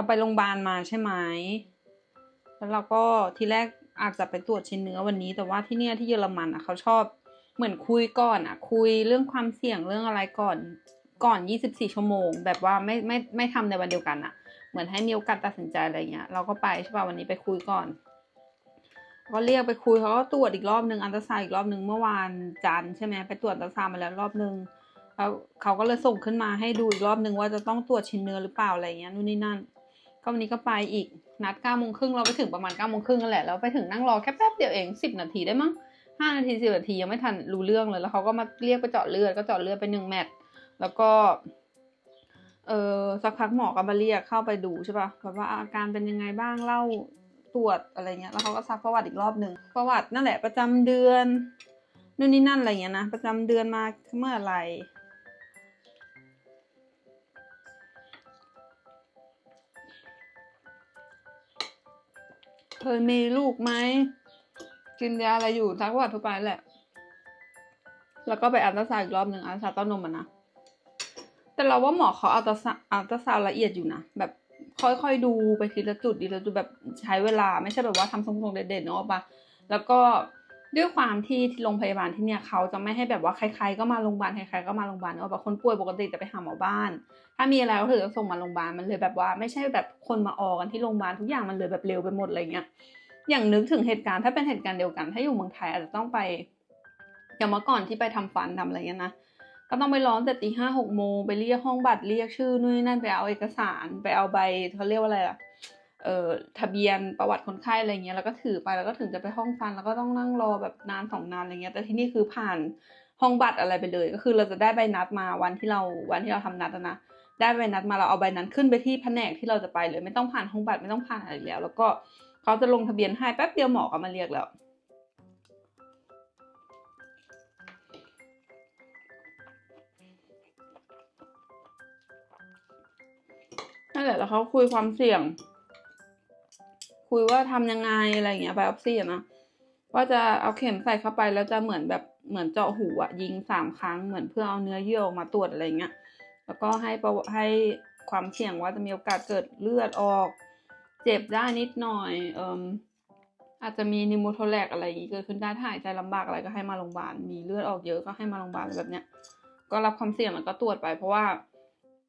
เราไปโรงพยาบาลมาใช่ไหมแล้วเราก็ทีแรกอาจจะไปตรวจชิ้นเนื้อวันนี้ แต่ว่าที่เนี่ยที่เยอรมันอะเขาชอบเหมือนคุยก่อนอะ คุยเรื่องความเสี่ยงเรื่องอะไรก่อนก่อน 24 ชั่วโมง แบบว่าไม่ไม่ไม่ทำในวันเดียวกันอะ เหมือนให้มีโอกาสตัดสินใจอะไรเงี้ย เราก็ไปใช่ป่ะวันนี้ไปคุยก่อน ก็เรียกไปคุยเขาก็ตรวจอีกรอบหนึ่งอันตราซาวอีกรอบหนึ่งเมื่อวานจันใช่ไหมไปตรวจอันตราซาวมาแล้วรอบหนึ่งแล้วเขาก็เลยส่งขึ้นมาให้ดูอีกรอบหนึ่งว่าจะต้องตรวจชิ้นเนื้อหรือเปล่าอะไรเงี้ยนู่นนี่นั่น ก็วันนี้ก็ไปอีกนัดเก้าโมงครึ่งเราไปถึงประมาณเก้าโมงครึ่งนั่นแหละเราไปถึงนั่งรอแค่แป๊บเดียวเองสิบนาทีได้มั้งห้านาทีสิบนาทียังไม่ทันรู้เรื่องเลยแล้วเขาก็มาเรียกไปเจาะเลือดก็เจาะเลือดไปหนึ่งแมตช์แล้วก็เออสักพักหมอก็มาเรียกเข้าไปดูใช่ปะแบบว่าอาการเป็นยังไงบ้างเล่าตรวจอะไรเงี้ยแล้วเขาก็ซักประวัติอีกรอบหนึ่งประวัตินั่นแหละประจำเดือนนู่นนี่นั่นอะไรเงี้ยนะประจำเดือนมาเมื่อไหร่ เคยมีลูกไหม กินยาอะไรอยู่ทักว่าทั่วไปแหละ แล้วก็ไปอัลตราซาวด์อีกรอบหนึ่งอัลตราซาวด์เต้านมอะนะ แต่เราว่าหมอเขาอัลตราซาวด์อัลตราซาวด์ละเอียดอยู่นะ แบบค่อยๆดูไปทีละจุดดีละจุดแบบใช้เวลาไม่ใช่แบบว่าทำทรงๆเด็ดๆเนาะปะแล้วก็ ด้วยความที่โรงพยาบาลที่เนี่ยเขาจะไม่ให้แบบว่าใครๆก็มาโรงพยาบาลใครๆก็มาโรงพยาบาลเนอะปะคนป่วยปกติจะไปหาหมอบ้าน ถ้ามีอะไรก็ถือจะส่งมาโรงพยาบาลมันเลยแบบว่าไม่ใช่แบบคนมาออกันที่โรงพยาบาลทุกอย่างมันเลยแบบเร็วไปหมดอะไรเงี้ยอย่างนึกถึงเหตุการณ์ถ้าเป็นเหตุการณ์เดียวกัน ถ้าอยู่เมืองไทยอาจจะต้องไปอย่างเมื่อก่อนที่ไปทำฟันทำอะไรเงี้ยนะก็ต้องไปร้อนแต่ตีห้าหกโมงไปเรียกห้องบัตรเรียกชื่อนู่นนนั่นไปเอาเอกสารไปเอาใบเขาเรียกว่าอะไรล่ะ เอ่อทะเบียนประวัติคนไข้อะไรเงี้ยแล้วก็ถือไปแล้วก็ถึงจะไปห้องฟัน แล้วก็ต้องนั่งรอแบบนานสองนานอะไรเงี้ยแต่ที่นี่คือผ่านห้องบัตรอะไรไปเลย ก็คือเราจะได้ใบนัดมาวันที่เราวันที่เราทำนัดนะได้ใบนัดมาเราเอาใบนั้นขึ้นไปที่แผนกที่เราจะไปเลย ไม่ต้องผ่านห้องบัตรไม่ต้องผ่านอะไรแล้ว แล้วก็เขาจะลงทะเบียนให้แป๊บเดียวหมอก็มาเรียกแล้วนั่นแหละแล้วเขาคุยความเสี่ยง คุยว่าทำยังไงอะไรอย่างเงี้ยไบออปซี่อะนะว่าจะเอาเข็มใส่เข้าไปแล้วจะเหมือนแบบเหมือนเจาะหูอะยิงสามครั้งเหมือนเพื่อเอาเนื้อเยื่อออกมาตรวจอะไรเงี้ยแล้วก็ให้ประให้ความเสี่ยงว่าจะมีโอกาสเกิดเลือดออก เจ็บได้นิดหน่อยเอ่มอาจจะมีนิโมโทแลกอะไรอย่างงี้เกิดขึ้นได้ถ้าหายใจลำบากอะไรก็ให้มาโรงพยาบาลมีเลือดออกเยอะก็ให้มาโรงพยาบาลแบบเนี้ยก็รับความเสี่ยงแล้วก็ตรวจไปเพราะว่า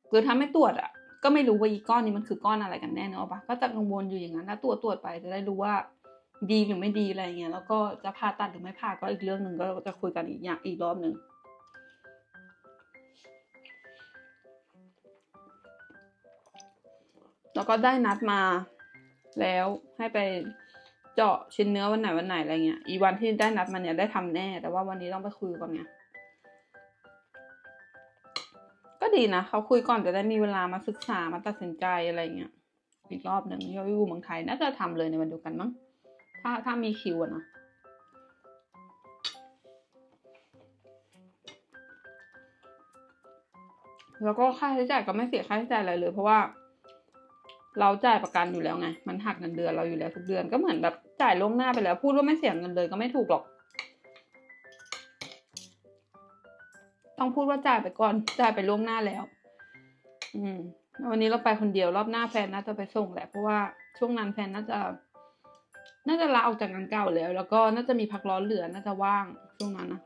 คือถ้าไม่ตรวจอะ ก็ไม่รู้ว่าอีก้อนนี้มันคือก้อนอะไรกันแน่เนอะปะก็จะกังวลอยู่อย่างนั้นถ้าตรวจตรวจไปจะได้รู้ว่าดีหรือไม่ดีอะไรเงี้ยแล้วก็จะผ่าตัดหรือไม่ผ่าก็อีกเรื่องหนึ่งก็จะคุยกันอีกอย่างอีกรอบหนึ่งแล้วก็ได้นัดมาแล้วให้ไปเจาะชิ้นเนื้อวันไหนวันไหนอะไรเงี้ย อีวันที่ได้นัดมาเนี่ยได้ทำแน่ แต่ว่าวันนี้ต้องไปคุยก่อนไง ก็ดีนะเขาคุยก่อนจะได้มีเวลามาศึกษามาตัดสินใจอะไรเงี้ยอีกรอบหนึ่งย่อยอยู่เมืองไทยน่าจะทำเลยในวันเดียวกันมั้งถ้าถ้ามีคิวอะนะแล้วก็ค่าใช้จ่ายก็ไม่เสียค่าใช้จ่ายอะไรเลย เพราะว่า เราจ่ายประกันอยู่แล้วไง มันหักเงินเดือนเราอยู่แล้วทุกเดือนก็เหมือนแบบจ่ายล่วงหน้าไปแล้ว พูดว่าไม่เสียเงินเลยก็ไม่ถูกหรอก ต้องพูดว่าจ่ายไปก่อนจ่ายไปล่วงหน้าแล้ว อืม วันนี้เราไปคนเดียวรอบหน้าแฟนน่าจะไปส่งแหละเพราะว่าช่วงนั้นแฟนน่าจะ น่าจะลาออกจากงานเก่าแล้ว แล้วก็น่าจะมีพักร้อนเหลือน่าจะว่างช่วงนั้นนะ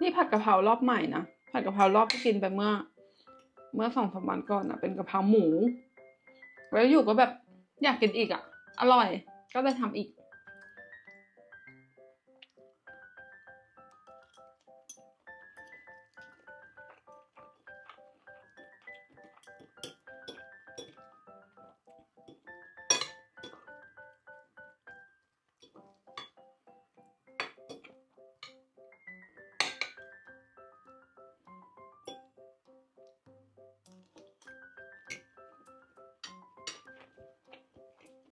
นี่ผัดกะเพรารอบใหม่นะผัดกะเพรารอบที่กินไปเมื่อ เมื่อสองสามวันก่อนนะเป็นกะเพราหมู แล้วอยู่ก็แบบอยากกินอีกอะ อร่อย ก็เลยทำอีก